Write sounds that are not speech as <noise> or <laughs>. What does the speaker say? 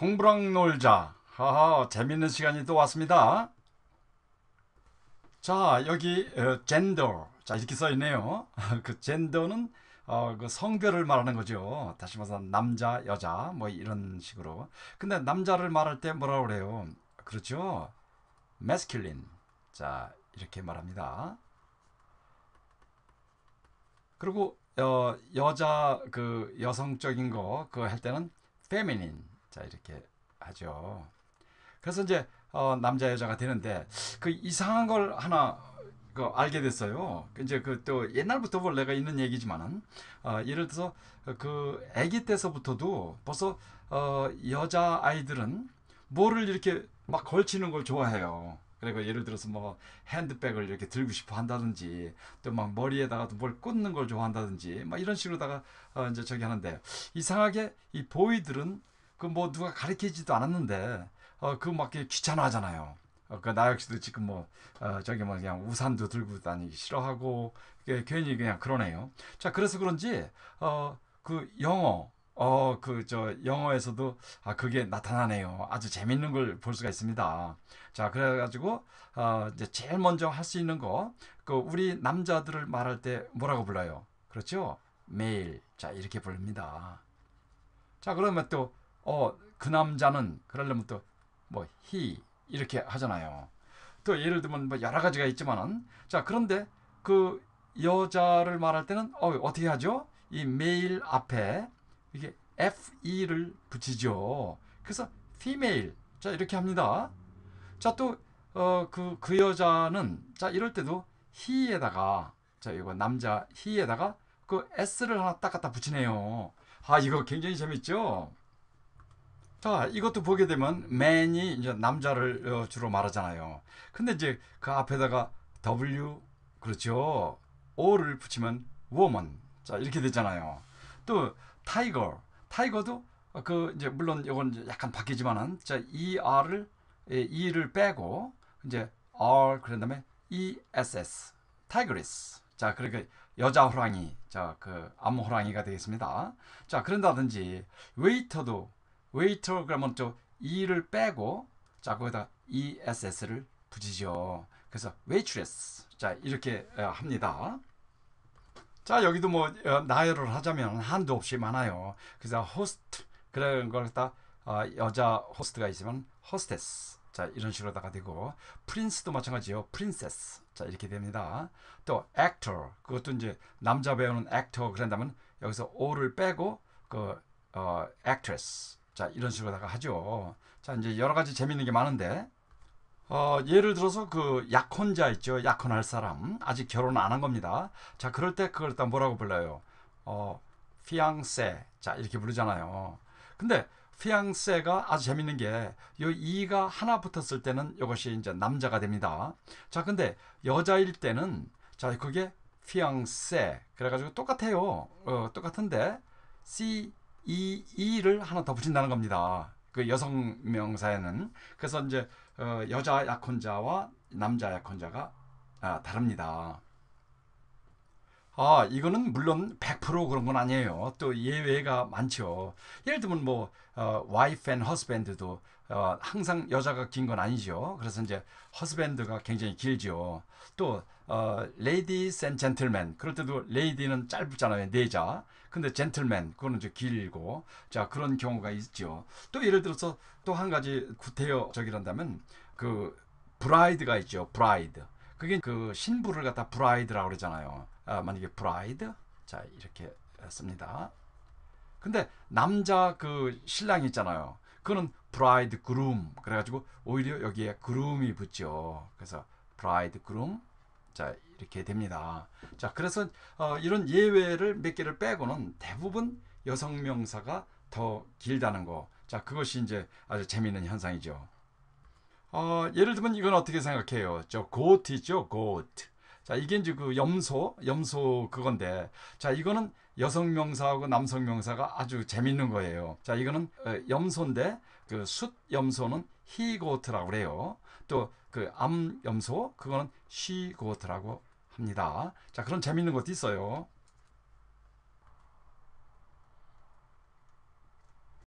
공부랑 놀자. 하하, 재밌는 시간이 또 왔습니다. 자, 여기 어, 젠더. 자, 이렇게 써 있네요. <laughs> 그 젠더는 어, 그 성별을 말하는 거죠. 다시 말해서 남자, 여자 뭐 이런 식으로. 근데 남자를 말할 때 뭐라 그래요? 그렇죠. masculine. 자, 이렇게 말합니다. 그리고 어, 여자 그 여성적인 거 그거 할 때는 feminine. 자, 이렇게 하죠. 그래서 이제 어, 남자 여자가 되는데 그 이상한 걸 하나 그 알게 됐어요. 그 이제 그 또 옛날부터 원래가 있는 얘기지만은 어, 예를 들어서 그 아기 때서부터도 벌써 어, 여자 아이들은 뭐를 이렇게 막 걸치는 걸 좋아해요. 그리고 예를 들어서 뭐 핸드백을 이렇게 들고 싶어 한다든지 또 막 머리에다가 뭘 꽂는 걸 좋아한다든지 막 이런 식으로다가 어, 이제 저기 하는데 이상하게 이 보이들은 그 뭐 누가 가르치지도 않았는데 어, 그막 귀찮아하잖아요. 어, 그나 역시도 지금 뭐 어, 저기 뭐 그냥 우산도 들고 다니기 싫어하고 그 괜히 그냥 그러네요. 자 그래서 그런지 어 그 영어 어 그 저 영어에서도 아 그게 나타나네요. 아주 재밌는 걸 볼 수가 있습니다. 자 그래가지고 어 이제 제일 먼저 할 수 있는 거 그 우리 남자들을 말할 때 뭐라고 불러요? 그렇죠? 메일 자 이렇게 부릅니다. 자 그러면 또 어 그 남자는 그러려면 또 뭐 he 이렇게 하잖아요. 또 예를 들면 뭐 여러 가지가 있지만은 자 그런데 그 여자를 말할 때는 어, 어떻게 하죠? 이 메일 앞에 이게 fe를 붙이죠. 그래서 female 자 이렇게 합니다. 자 또 어 그 그 여자는 자 이럴 때도 he에다가 자 이거 남자 he에다가 그 s를 하나 딱 갖다 붙이네요. 아 이거 굉장히 재밌죠? 자, 이것도 보게 되면 man이 이제 남자를 어, 주로 말하잖아요. 근데 이제 그 앞에다가 W 그렇죠. O를 붙이면 woman. 자, 이렇게 되잖아요. 또 tiger. tiger도 그 이제 물론 이건 약간 바뀌지만은 자, ER을 E를 빼고 이제 R 그런 다음에 ESS. tigress. 자, 그러니까 여자 호랑이. 자, 그 암호 호랑이가 되겠습니다. 자, 그런다든지 웨이터도 웨이터 그러면 또 e를 빼고 자 거기다 ess를 붙이죠. 그래서 waitress 자 이렇게 합니다. 자 여기도 뭐 어, 나열을 하자면 한도 없이 많아요. 그래서 호스트 그런 걸 갖다 어, 여자 호스트가 있으면 호스테스 자 이런 식으로다가 되고 프린스도 마찬가지요. 프린세스 자 이렇게 됩니다. 또 액터 그것도 이제 남자 배우는 액터 그런다면 여기서 o를 빼고 그 어, actress 자, 이런 식으로다가 하죠. 자, 이제 여러 가지 재밌는 게 많은데, 어, 예를 들어서 그 약혼자 있죠. 약혼할 사람. 아직 결혼 안 한 겁니다. 자, 그럴 때 그걸 다 뭐라고 불러요? 어, fiancé. 자, 이렇게 부르잖아요. 근데 fiancé가 아주 재밌는 게, 요 이가 하나 붙었을 때는 이것이 이제 남자가 됩니다. 자, 근데 여자일 때는, 자, 그게 fiancé. 그래가지고 똑같아요. 어, 똑같은데, C 이 이를 하나 더 붙인다는 겁니다. 그 여성 명사에는 그래서 이제 어, 여자 약혼자와 남자 약혼자가 아, 다릅니다. 아, 이거는 물론 100% 그런 건 아니에요. 또 예외가 많죠. 예를 들면 뭐 어, wife and husband도 어, 항상 여자가 긴 건 아니죠. 그래서 이제 husband가 굉장히 길죠. 또 어, ladies and gentlemen 그럴 때도 lady는 짧잖아요. 네자. 근데 gentleman 그거는 이제 길고 자 그런 경우가 있죠. 또 예를 들어서 또 한 가지 구태여 저기란다면 그 bride가 있죠. bride. 그게 그 신부를 갖다 bride라고 그러잖아요. 아, 만약에 bride 자 이렇게 씁니다. 근데 남자 그 신랑 있잖아요. 그거는 bride groom 그래가지고 오히려 여기에 groom이 붙죠. 그래서 bride groom 자 이렇게 됩니다. 자 그래서 어, 이런 예외를 몇 개를 빼고는 대부분 여성 명사가 더 길다는 거. 자 그것이 이제 아주 재미있는 현상이죠. 어, 예를 들면 이건 어떻게 생각해요? 저 goat 있죠, goat. 자 이게 이제 그 염소, 염소 그건데, 자 이거는 여성 명사하고 남성 명사가 아주 재밌는 거예요. 자 이거는 어, 염소인데 그 숫 염소는 he goat라고 그래요. 또 그 암 염소 그거는 she goat라고 합니다. 자 그런 재밌는 것도 있어요.